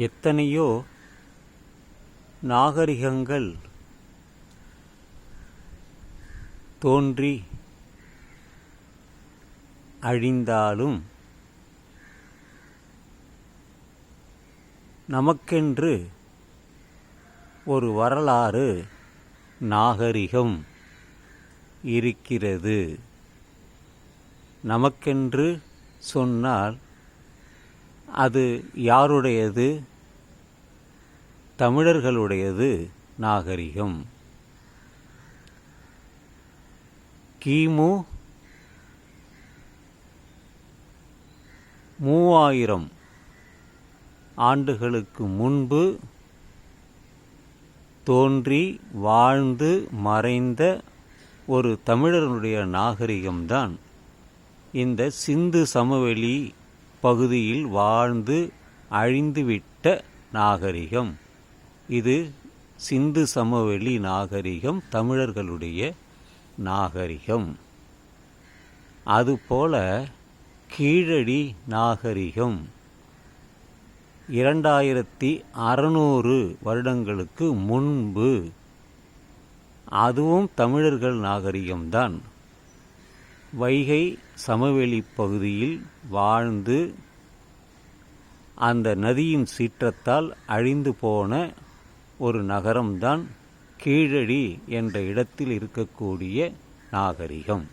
எத்தனையோ நாகரிகங்கள் தோன்றி அழிந்தாலும் நமக்கென்று ஒரு வரலாறு நாகரிகம் இருக்கிறது. நமக்கென்று சொன்னால் அது யாருடையது? தமிழர்களுடையது நாகரிகம். கிமு மூவாயிரம் ஆண்டுகளுக்கு முன்பு தோன்றி வாழ்ந்து மறைந்த ஒரு தமிழர்களுடைய நாகரிகம்தான் இந்த சிந்து சமவெளி பகுதியில் வாழ்ந்து அழிந்துவிட்ட நாகரிகம். இது சிந்து சமவெளி நாகரிகம் தமிழர்களுடைய நாகரிகம். அதுபோல கீழடி நாகரிகம். இரண்டாயிரத்தி அறநூறு வருடங்களுக்கு முன்பு அதுவும் தமிழர்கள் நாகரிகம்தான். வைகை சமவெளி பகுதியில் வாழ்ந்து அந்த நதியின் சீற்றத்தால் அழிந்து போன ஒரு நகரம்தான் கீழடி என்ற இடத்தில் இருக்கக்கூடிய நாகரிகம்.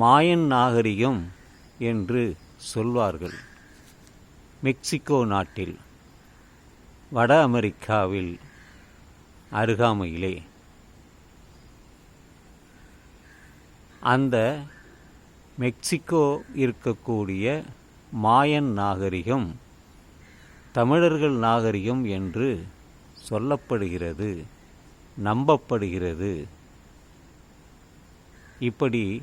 மாயன் நாகரிகம் என்று சொல்வார்கள். மெக்சிகோ நாட்டில் வட அமெரிக்காவில் அருகாமையிலே. அந்த மெக்சிகோ இருக்கக்கூடிய மாயன் நாகரிகம் தமிழர்கள் நாகரிகம் என்று சொல்லப்படுகிறது நம்பப்படுகிறது. இப்படி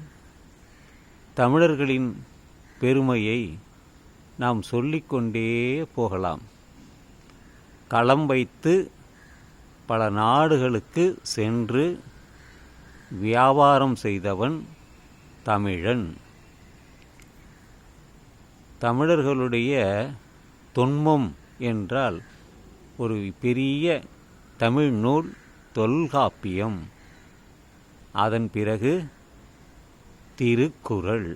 தமிழர்களின் பெருமையை நாம் சொல்லிக்கொண்டே போகலாம். களம் வைத்து பல நாடுகளுக்கு சென்று வியாபாரம் செய்தவன் தமிழன். தமிழர்களுடைய தொன்மம் என்றால் ஒரு பெரிய தமிழ் நூல் தொல்காப்பியம். அதன் பிறகு திருக்குறள்.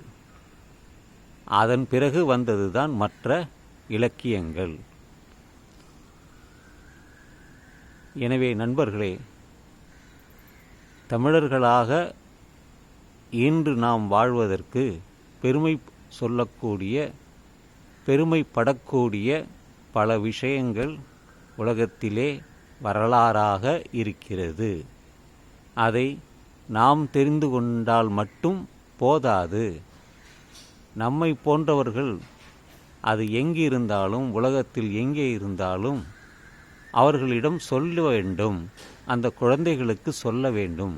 அதன் பிறகு வந்ததுதான் மற்ற இலக்கியங்கள். எனவே நண்பர்களே தமிழர்களாக இன்று நாம் வாழ்வதற்கு பெருமை சொல்லக்கூடிய பெருமைப்படக்கூடிய பல விஷயங்கள் உலகத்திலே வரலாறாக இருக்கிறது. அதை நாம் தெரிந்து கொண்டால் மட்டும் போதாது. நம்மை போன்றவர்கள் அது எங்கே இருந்தாலும் உலகத்தில் எங்கே இருந்தாலும் அவர்களிடம் சொல்ல வேண்டும். அந்த குழந்தைகளுக்கு சொல்ல வேண்டும்.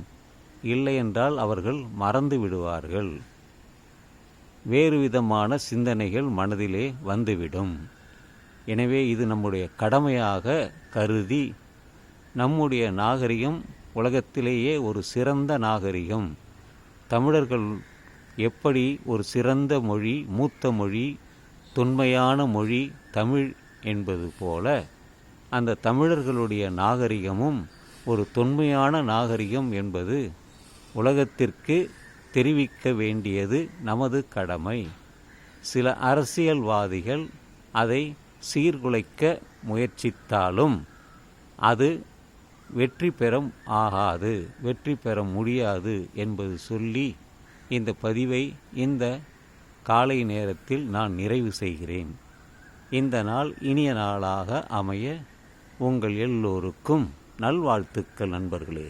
இல்லையென்றால் அவர்கள் மறந்து விடுவார்கள். வேறு விதமான சிந்தனைகள் மனதிலே வந்துவிடும். எனவே இது நம்முடைய கடமையாக கருதி நம்முடைய நாகரிகம் உலகத்திலேயே ஒரு சிறந்த நாகரிகம். தமிழர்கள் எப்படி ஒரு சிறந்த மொழி மூத்த மொழி தொன்மையான மொழி தமிழ் என்பது போல அந்த தமிழர்களுடைய நாகரிகமும் ஒரு தொன்மையான நாகரிகம் என்பது உலகத்திற்கு தெரிவிக்க வேண்டியது நமது கடமை. சில அரசியல்வாதிகள் அதை சீர்குலைக்க முயற்சித்தாலும் அது வெற்றி பெற ஆகாது வெற்றி பெற முடியாது என்பது சொல்லி இந்த பதிவை இந்த காலை நேரத்தில் நான் நிறைவு செய்கிறேன். இந்த நாள் இனிய நாளாக அமைய உங்கள் எல்லோருக்கும் நல்வாழ்த்துக்கள் நண்பர்களே.